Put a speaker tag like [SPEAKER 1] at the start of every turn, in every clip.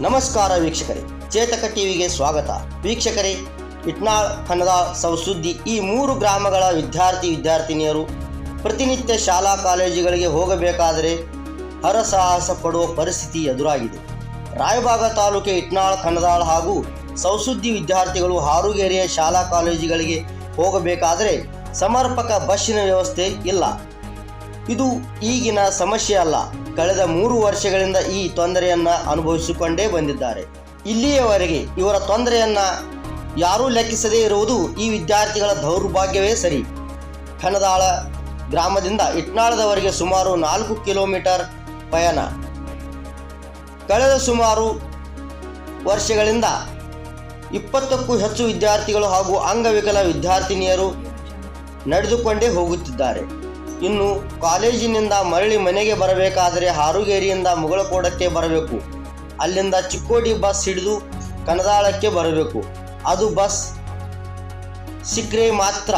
[SPEAKER 1] ನಮಸ್ಕಾರ ವೀಕ್ಷಕರೇ, ಚೇತಕ ಟಿವಿಗೆ ಸ್ವಾಗತ. ವೀಕ್ಷಕರೇ, ಇಟ್ನಾಳ್ ಕನ್ನಡ ಸೌಸುದ್ದಿ ಈ ಮೂರು ಗ್ರಾಮಗಳ ವಿದ್ಯಾರ್ಥಿ ವಿದ್ಯಾರ್ಥಿನಿಯರು ಪ್ರತಿನಿತ್ಯ ಶಾಲಾ ಕಾಲೇಜುಗಳಿಗೆ ಹೋಗಬೇಕಾದರೆ ಹರಸಾಹಸ ಪಡುವ ಪರಿಸ್ಥಿತಿ ಎದುರಾಗಿದೆ. ರಾಯಬಾಗ ತಾಲೂಕೆ ಇಟ್ನಾಳ್ ಕನ್ನದಾಳ್ ಹಾಗೂ ಸೌಸುದ್ದಿ ವಿದ್ಯಾರ್ಥಿಗಳು ಹಾರುಗೆರೆಯ ಶಾಲಾ ಕಾಲೇಜುಗಳಿಗೆ ಹೋಗಬೇಕಾದರೆ ಸಮರ್ಪಕ ಬಸ್ಸಿನ ವ್ಯವಸ್ಥೆ ಇಲ್ಲ. ಇದು ಈಗಿನ ಸಮಸ್ಯೆ ಅಲ್ಲ. ಕಳೆದ ಮೂರು ವರ್ಷಗಳಿಂದ ಈ ತೊಂದರೆಯನ್ನ ಅನುಭವಿಸಿಕೊಂಡೇ ಬಂದಿದ್ದಾರೆ. ಇಲ್ಲಿಯವರೆಗೆ ಇವರ ತೊಂದರೆಯನ್ನ ಯಾರೂ ಲೆಕ್ಕಿಸದೇ ಇರುವುದು ಈ ವಿದ್ಯಾರ್ಥಿಗಳ ದೌರ್ಭಾಗ್ಯವೇ ಸರಿ. ಕಣದಾಳ ಗ್ರಾಮದಿಂದ ಇಟ್ನಾಳದವರೆಗೆ ಸುಮಾರು ನಾಲ್ಕು ಕಿಲೋಮೀಟರ್ ಪಯಣ. ಕಳೆದ ಸುಮಾರು ವರ್ಷಗಳಿಂದ ಇಪ್ಪತ್ತಕ್ಕೂ ಹೆಚ್ಚು ವಿದ್ಯಾರ್ಥಿಗಳು ಹಾಗೂ ಅಂಗವಿಕಲ ವಿದ್ಯಾರ್ಥಿನಿಯರು ನಡೆದುಕೊಂಡೇ ಹೋಗುತ್ತಿದ್ದಾರೆ. ಇನ್ನು ಕಾಲೇಜಿನಿಂದ ಮರಳಿ ಮನೆಗೆ ಬರಬೇಕಾದರೆ ಹಾರುಗೇರಿಯಿಂದ ಮುಗಳಕೋಡಕ್ಕೆ ಬರಬೇಕು. ಅಲ್ಲಿಂದ ಚಿಕ್ಕೋಡಿ ಬಸ್ ಹಿಡಿದು ಕನದಾಳಕ್ಕೆ ಬರಬೇಕು. ಅದು ಬಸ್ ಸಿಕ್ಕರೆ ಮಾತ್ರ.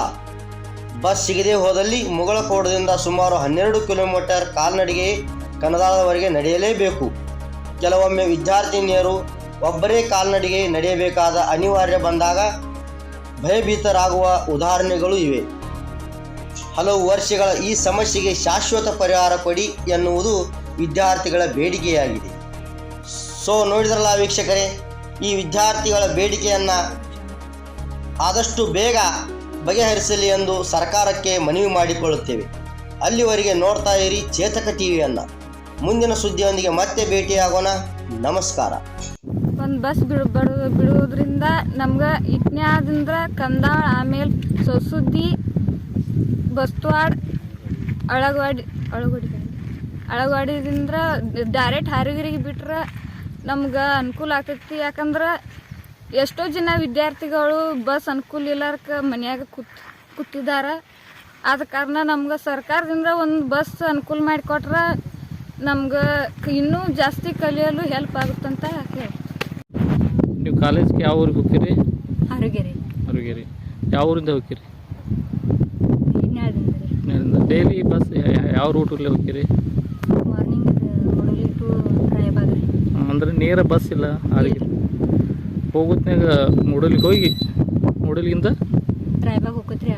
[SPEAKER 1] ಬಸ್ ಸಿಗದೆ ಹೋದಲ್ಲಿ ಮುಗಳಕೋಡದಿಂದ ಸುಮಾರು ಹನ್ನೆರಡು ಕಿಲೋಮೀಟರ್ ಕಾಲ್ನಡಿಗೆ ಕನದಾಳದವರೆಗೆ ನಡೆಯಲೇಬೇಕು. ಕೆಲವೊಮ್ಮೆ ವಿದ್ಯಾರ್ಥಿನಿಯರು ಒಬ್ಬರೇ ಕಾಲ್ನಡಿಗೆ ನಡೆಯಬೇಕಾದ ಅನಿವಾರ್ಯ ಬಂದಾಗ ಭಯಭೀತರಾಗುವ ಉದಾಹರಣೆಗಳು ಇವೆ. ಹಲವು ವರ್ಷಗಳ ಈ ಸಮಸ್ಯೆಗೆ ಶಾಶ್ವತ ಪರಿಹಾರ ಕೊಡಿ ಎನ್ನುವುದು ವಿದ್ಯಾರ್ಥಿಗಳ ಬೇಡಿಕೆಯಾಗಿದೆ. ಸೊ ನೋಡಿದ್ರಲ್ಲ ವೀಕ್ಷಕರೇ, ಈ ವಿದ್ಯಾರ್ಥಿಗಳ ಬೇಡಿಕೆಯನ್ನು ಆದಷ್ಟು ಬೇಗ ಬಗೆಹರಿಸಲಿ ಎಂದು ಸರ್ಕಾರಕ್ಕೆ ಮನವಿ ಮಾಡಿಕೊಳ್ಳುತ್ತೇವೆ. ಅಲ್ಲಿವರೆಗೆ ನೋಡ್ತಾ ಇರಿ ಚೇತಕ ಟಿವಿಯನ್ನು. ಮುಂದಿನ ಸುದ್ದಿಯೊಂದಿಗೆ ಮತ್ತೆ ಭೇಟಿಯಾಗೋಣ. ನಮಸ್ಕಾರ.
[SPEAKER 2] ಒಂದು ಬಸ್ ಬಿಡು ಬಿಡು, ಬಿಡುವುದರಿಂದ ನಮ್ಗೆ ಇಟ್ನ್ಯಾದಿಂದ ಕಂದಾಳ ಆಮೇಲೆ ಸೊಸುದ್ದಿ ಬಸ್ತವಾಡ್ ಅಳಗವಾಡಿ ಅಳಗವಾಡಿ ಅಳಗವಾಡಿದಿಂದ ಡೈರೆಕ್ಟ್ ಹಾರಿಗಿರಿಗೆ ಬಿಟ್ರೆ ನಮ್ಗೆ ಅನುಕೂಲ ಆಗ್ತೈತಿ. ಯಾಕಂದ್ರೆ ಎಷ್ಟೋ ಜನ ವಿದ್ಯಾರ್ಥಿಗಳು ಬಸ್ ಅನುಕೂಲ ಇಲ್ಲಾರ್ಕ ಮನ್ಯಾಗ ಕೂತ್ ಕೂತಿದ್ದಾರೆ ಆದ ಕಾರಣ ನಮ್ಗೆ ಸರ್ಕಾರದಿಂದ ಒಂದು ಬಸ್ ಅನುಕೂಲ ಮಾಡಿಕೊಟ್ರೆ ನಮ್ಗೆ ಇನ್ನೂ ಜಾಸ್ತಿ ಕಲಿಯಲು ಹೆಲ್ಪ್ ಆಗುತ್ತಂತ ಹೇಳಿ
[SPEAKER 3] ನೀವು ಕಾಲೇಜ್ಗೆ ಯಾವ ಊರಿಗೆ ಹೋಗ್ತೀರಿ?
[SPEAKER 2] ಹಾರುಗೆರೆ.
[SPEAKER 3] ಅವ್ರಿಗೆ ಯಾವ ಊರಿಂದ ಹೋಗ್ತೀರಿ? ಡೈಲಿ ಬಸ್ ಯಾವ ರೂಟಲ್ಲಿ ಹೋಗ್ತೀರಿ? ಅಂದ್ರೆ ನೇರ ಬಸ್ ಇಲ್ಲ ಆರಿಗೆ ಹೋಗುತ್ನಾಗ ಮೂಡಲಿಗೆ ಹೋಗಿ,
[SPEAKER 2] ಮೂಡಲಿಗಿಂತ? ಹೋಗತ್ರಿ